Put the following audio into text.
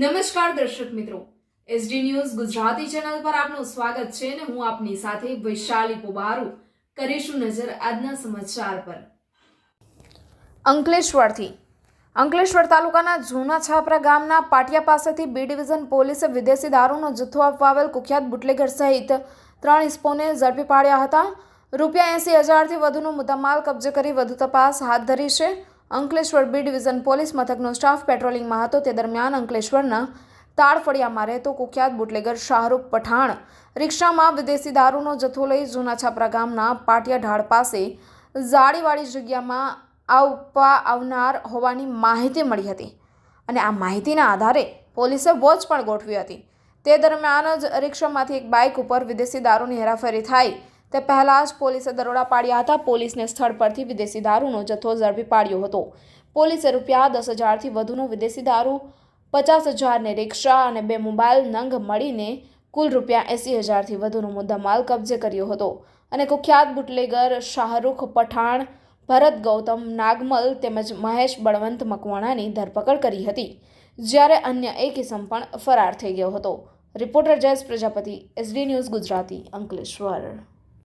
નમસ્કાર દર્શક મિત્રો. એસડી ન્યૂઝ ગુજરાતી ચેનલ પર આપનું સ્વાગત છે અને હું આપની સાથે વૈશાલી પોબારુ કરીશું નજર આજના સમાચાર પર. અંકલેશ્વરથી. અંકલેશ્વર તાલુકાના જૂના છાપરા ગામના પાટિયા પાસેથી બી ડિવિઝન પોલીસે વિદેશી દારૂનો જથ્થો આપવા આવેલ કુખ્યાત બુટલેગર સહિત ત્રણ ઇસ્પોને ઝડપી પાડ્યા હતા. રૂપિયા એંસી હજારથી વધુનો મુદ્દામાલ કબજે કરી વધુ તપાસ હાથ ધરી છે. અંકલેશ્વર બી ડિવિઝન પોલીસ મથકનો સ્ટાફ પેટ્રોલિંગમાં હતો. તે દરમિયાન અંકલેશ્વરના તાળફળિયામાં રહેતો કુખ્યાત બુટલેગર શાહરૂખ પઠાણ રિક્ષામાં વિદેશી દારૂનો જથ્થો લઈ જૂના છાપરા ગામના પાટિયા ઢાળ પાસે ઝાડીવાળી જગ્યામાં આવવા આવનાર હોવાની માહિતી મળી હતી અને આ માહિતીના આધારે પોલીસે વોચ પણ ગોઠવી હતી. તે દરમિયાન જ રિક્ષામાંથી એક બાઇક ઉપર વિદેશી દારૂની હેરાફેરી થાય તે પહેલાં જ પોલીસે દરોડા પાડ્યા હતા. પોલીસને સ્થળ પરથી વિદેશી દારૂનો જથ્થો ઝડપી પાડ્યો હતો. પોલીસે રૂપિયા દસ હજારથી વધુનો વિદેશી દારૂ, પચાસ હજારને રિક્ષા અને બે મોબાઈલ નંગ મળીને કુલ રૂપિયા એંસી હજારથી વધુનો મુદ્દામાલ કબજે કર્યો હતો અને કુખ્યાત બુટલેગર શાહરૂખ પઠાણ, ભરત ગૌતમ નાગમલ તેમજ મહેશ બળવંત મકવાણાની ધરપકડ કરી હતી. જ્યારે અન્ય એક ઇસમ પણ ફરાર થઈ ગયો હતો. Reporter Jayesh Prajapati, SD news Gujarati, Ankleshwar.